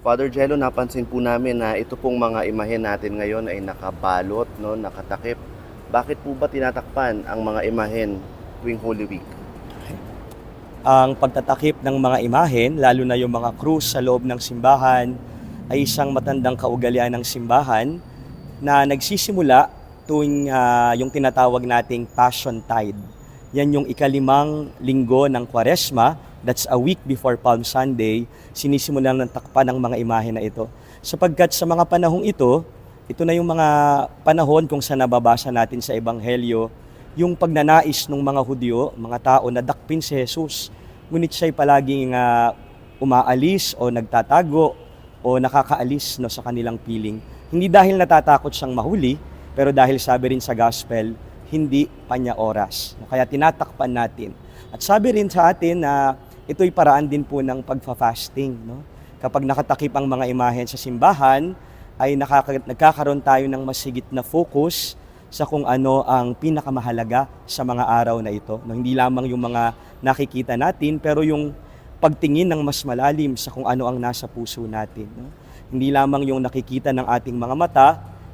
Father Jello, napansin po namin na ito pong mga imahe natin ngayon ay nakabalot, no, nakatakip. Bakit po ba tinatakpan ang mga imahen tuwing Holy Week? Ang pagtatakip ng mga imahen, lalo na yung mga krus sa loob ng simbahan, ay isang matandang kaugalian ng simbahan na nagsisimula tuwing ah, yung tinatawag nating Passion Tide. Yan yung ikalimang linggo ng Kwaresma, that's a week before Palm Sunday, sinisimulan ng takpan ng mga imahe na ito. Sapagkat sa mga panahong ito, ito na yung mga panahon kung saan nababasa natin sa Ebanghelyo, yung pagnanais ng mga Hudyo, mga tao na dakpin si Jesus, ngunit siya'y palaging ah, umaalis o nagtatago o nakakaalis no, sa kanilang piling. Hindi dahil natatakot siyang mahuli, pero dahil sabi rin sa gospel, hindi pa niya oras. Kaya tinatakpan natin. At sabi rin sa atin na ito'y paraan din po ng pagfa-fasting. No? Kapag nakatakip ang mga imahen sa simbahan, ay nakaka- nagkakaroon tayo ng masigit na focus sa kung ano ang pinakamahalaga sa mga araw na ito. No, hindi lamang yung mga nakikita natin, pero yung pagtingin ng mas malalim sa kung ano ang nasa puso natin. No? Hindi lamang yung nakikita ng ating mga mata,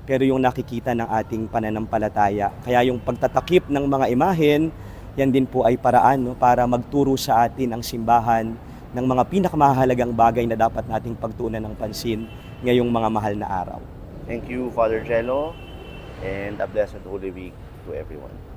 pero yung nakikita ng ating pananampalataya. Kaya yung pagtatakip ng mga imahen, yan din po ay paraan no, para magturo sa atin ang simbahan ng mga pinakamahalagang bagay na dapat nating pagtuunan ng pansin ngayong mga mahal na araw. Thank you, Father Jello, and a blessed Holy Week to everyone.